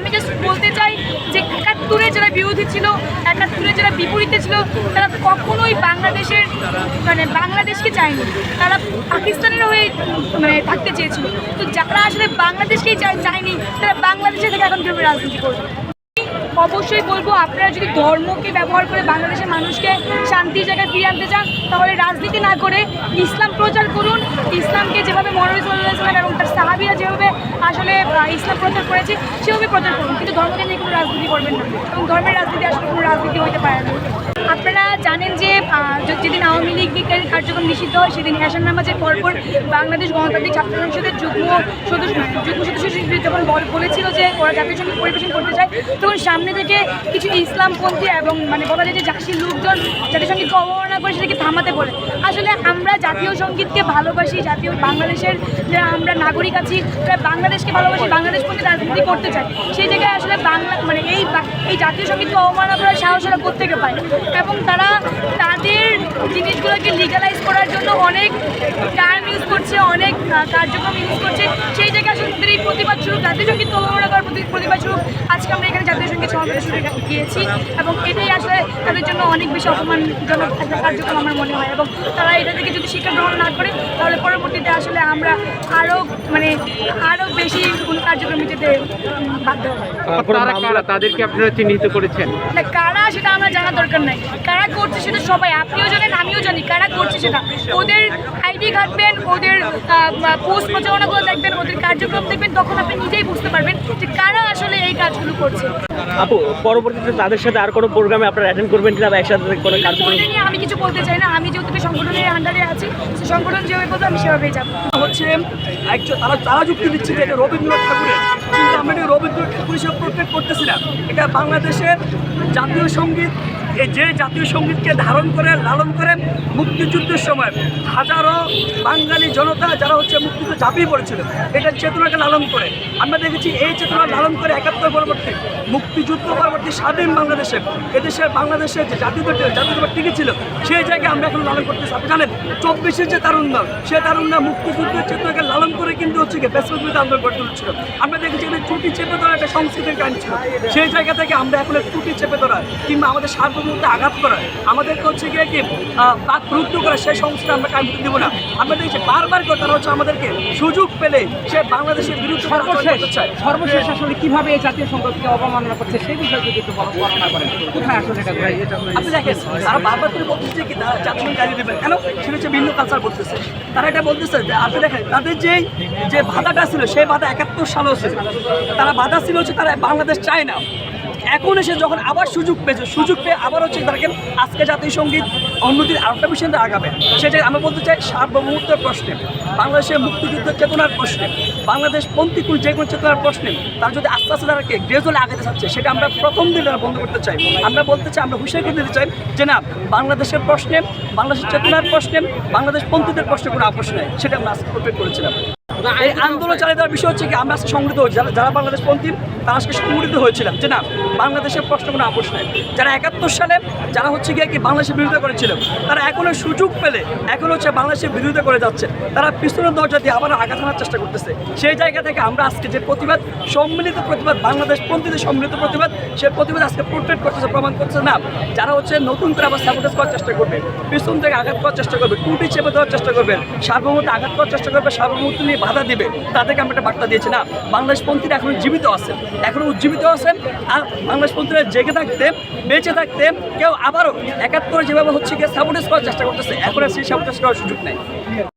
আমি জাস্ট বলতে চাই যে একাত্তরে যারা বিরোধী ছিল, একাত্তরে যারা বিপরীতে ছিল, তারা কখনোই বাংলাদেশের মানে বাংলাদেশকে চায়নি। তারা পাকিস্তানের হয়ে মানে থাকতে চেয়েছিল। তো যারা আসলে বাংলাদেশকেই চায়, চায়নি, তারা বাংলাদেশে থেকে এখন কীভাবে রাজনীতি করবে? অবশ্যই বলব, আপনারা যদি ধর্মকে ব্যবহার করে বাংলাদেশের মানুষকে শান্তির জায়গায় ফিরিয়ে আনতে চান, তাহলে রাজনীতি না করে ইসলাম প্রচার করুন। ইসলামকে যেভাবে সাল্লাম এবং তার সাহাবিরা যেভাবে আসলে ইসলাম প্রচার করেছে, সেভাবে প্রচার করুন। কিন্তু ধর্মকে নিয়ে কোনো রাজনীতি করবেন না। এবং ধর্মের রাজনীতি আসলে কোনো রাজনীতি হতে পারে না। আপনারা জানেন যে যেদিন আওয়ামী লীগের কার্যক্রম নিষিদ্ধ হয়, সেদিন এশান নামাজের পরপর বাংলাদেশ গণতান্ত্রিক ছাত্র সংসদের যুগ্ম সদস্য যুগ্ম সদস্য যখন বল- বলেছিল যে ওরা জাতীয় সংগীত পরিবেশন করতে চায়, তখন সামনে থেকে কিছু ইসলামপন্থী এবং মানে বলা যায় যে জাতির লোকজন জাতীয় সঙ্গীতকে অবমাননা করে সেটাকে থামাতে বলে। আসলে আমরা জাতীয় সঙ্গীতকে ভালোবাসি, জাতীয় বাংলাদেশের যারা আমরা নাগরিক আছি বাংলাদেশকে ভালোবাসি, বাংলাদেশ পন্থী রাজনীতি করতে চাই সেই জায়গায় আসলে বাংলা মানে এই এই জাতীয় সঙ্গীতকে অবমাননা করার সাহস ওরা কোথেকে পায়। এবং তারা তাদের জিনিসগুলোকে লিগালাইজ করার জন্য অনেক টার্ম ইউজ করছে কার্যক্রম ইউজ করছে। সেই জায়গায় আসলে তাদের এই প্রতিবাদ স্বরূপ জাতীয় সংগীত অবমাননা করার প্রতি প্রতিবাদ স্বরূপ আজকে আমরা এখানে জাতীয় সংগীত সমাবেশ শুরু গিয়েছি এবং এটাই আসলে তাদের জন্য অনেক বেশি অপমানজনক একটা কার্যক্রম আমার মনে হয়। এবং তারা এটা থেকে যদি শিক্ষা গ্রহণ না করে তাহলে পরবর্তীতে আসলে আমরা আরও মানে আরও বেশি কোনো কার্যক্রমে যেতে বাধ্য তাদেরকে আপনারা চিহ্নিত করেছেন? না কারা সেটা আমার জানা দরকার নাই। কারা করছে সেটা সবাই আপনিও জানেন আমিও জানি। কারা করছে সেটা? ওদের আইডি ঘাটবেন ওদের পোস্ট প্রচারণাগুলো দেখবেন ওদের কার্যক্রম দেখবেন তখন আপনি নিজেই বুঝতে পারবেন যে কারা আসলে এই কাজগুলো করছে। আপু পরবর্তীতে তাদের সাথে আর কোনো প্রোগ্রামে আপনারা অ্যাটেন্ড করবেন কিনা বা একসাথে কোনো কার্যক্রম নিয়ে আমি কিছু বলতে চাই না। আমি যেহেতু সংগঠনের আন্ডারে আছি সে সংগঠন যেভাবে বলব আমি সেভাবেই যাব। হচ্ছে একজন তারা তারা যুক্তি দিচ্ছে যে এটা রবীন্দ্রনাথ ঠাকুরের। কিন্তু আমরা রবীন্দ্রনাথ ঠাকুর হিসেবে প্রোটেক্ট করতেছি না। এটা বাংলাদেশের জাতীয় সংগীত এই যে জাতীয় সঙ্গীতকে ধারণ করে, লালন করে মুক্তিযুদ্ধের সময় হাজারো বাঙালি জনতা যারা হচ্ছে মুক্তিযুদ্ধ ঝাঁপিয়ে পড়েছিল এটা চেতনাকে লালন করে। আমরা দেখেছি এই চেতনা লালন করে একাত্তর পরবর্তী, মুক্তিযুদ্ধ পরবর্তী স্বাধীন বাংলাদেশে এদেশের বাংলাদেশের যে জাতীয় জাতীয় টিকে ছিল, সেই জায়গায় আমরা এখন লালন করতেছি। আপনি জানেন, চব্বিশের যে তারুণ্য সে তারুণ্য মুক্তিযুদ্ধের চেতনাকে লালন করে কিন্তু হচ্ছে গিয়ে বেসরবিরোধী আন্দোলন গড়ে তুলছিল। আমরা দেখেছি এখানে ত্রুটি চেপে ধরা একটা সংস্কৃতির গান ছিল। সেই জায়গা থেকে আমরা এখন ত্রুটি চেপে ধরা কিংবা আমাদের সার্বভৌমত্বে আঘাত করা। আমাদেরকে হচ্ছে গিয়ে কি বাক রুদ্ধ করা সেই সংস্কৃতি আমরা কাজ দিব না। আমরা দেখছি বারবার করে তারা হচ্ছে আমাদেরকে সুযোগ পেলে সে বাংলাদেশের বিরুদ্ধে চায়। সর্বশেষ আসলে কীভাবে এই জাতীয় সংগঠনকে অবমাননা করছে সেই বিষয়ে যদি একটু বর্ণনা করেন। কোথায় আসলে এটা আপনি দেখেন তারা বারবার করে বলতেছে কি তারা জাতীয় গাড়ি দেবেন কেন? সেটা হচ্ছে ভিন্ন কালচার বলতেছে। তারা এটা বলতেছে যে আপনি দেখেন তাদের যে যে বাধাটা ছিল সেই বাধা একাত্তর সালেও ছিল। তারা বাধা ছিল হচ্ছে তারা বাংলাদেশ চায় না। এখন এসে যখন আবার সুযোগ পেয়েছে, সুযোগ পেয়ে আবার হচ্ছে দেখেন আজকে জাতীয় সংগীত অন্যদিন আরেকটা বিষয় আগাবে। সেটা আমরা বলতে চাই সার্বভৌমত্বের প্রশ্নে, বাংলাদেশের মুক্তিযুদ্ধের চেতনার প্রশ্নে, বাংলাদেশ পন্থী কোন যে কোনো চেতনার প্রশ্নে, তার যদি আস্তে আস্তে তারাকে গ্রেজুয়ালি আগাতে চাচ্ছে, সেটা আমরা প্রথম দিন তারা বন্ধ করতে চাই। আমরা বলতে চাই, আমরা হুঁশিয়ারি করে দিতে চাই যে না, বাংলাদেশের প্রশ্নে, বাংলাদেশের চেতনার প্রশ্নে, বাংলাদেশ পন্থীদের প্রশ্নে কোনো আপোষ নেই, সেটা আমরা আজকে করেছিলাম। এই আন্দোলন চালিয়ে দেওয়ার বিষয় হচ্ছে কি আমরা আজকে সংগঠিত হয়েছি। যারা যারা বাংলাদেশ পন্থী তারা আজকে সংগঠিত হয়েছিলাম। যে না বাংলাদেশের প্রশ্ন কোনো আপোষ নেই। যারা একাত্তর সালে যারা হচ্ছে গিয়ে কি বাংলাদেশের বিরোধিতা করেছিল তারা এখনও সুযোগ পেলে এখন হচ্ছে বাংলাদেশের বিরোধিতা করে যাচ্ছে। তারা পিছনের দরজা দিয়ে আবার আঘাত আনার চেষ্টা করতেছে। সেই জায়গা থেকে আমরা আজকে যে প্রতিবাদ সম্মিলিত প্রতিবাদ বাংলাদেশ পন্থীদের সম্মিলিত প্রতিবাদ সেই প্রতিবাদ আজকে প্রোটেক্ট করতেছে প্রমাণ করতেছে না। যারা হচ্ছে নতুন করে আবার স্যাবোটেজ করার চেষ্টা করবে পিছন থেকে আঘাত করার চেষ্টা করবে টুটি চেপে দেওয়ার চেষ্টা করবে সার্বভৌমত্বে আঘাত করার চেষ্টা করবে সার্বভৌমত্ব নিয়ে বাধা দেবে। তাদেরকে আমরা একটা বার্তা দিয়েছি, না বাংলাদেশ পন্থীরা এখনও জীবিত আছেন। এখনও উজ্জীবিত আছেন, আর বাংলাদেশ পন্থীরা জেগে থাকতে, বেঁচে থাকতে কেউ আবারও একাত্তরে যেভাবে হচ্ছে গিয়ে সাবোটেজ করার চেষ্টা করতেছে, এখন আর সেই সাবোটেজ করার সুযোগ নেই।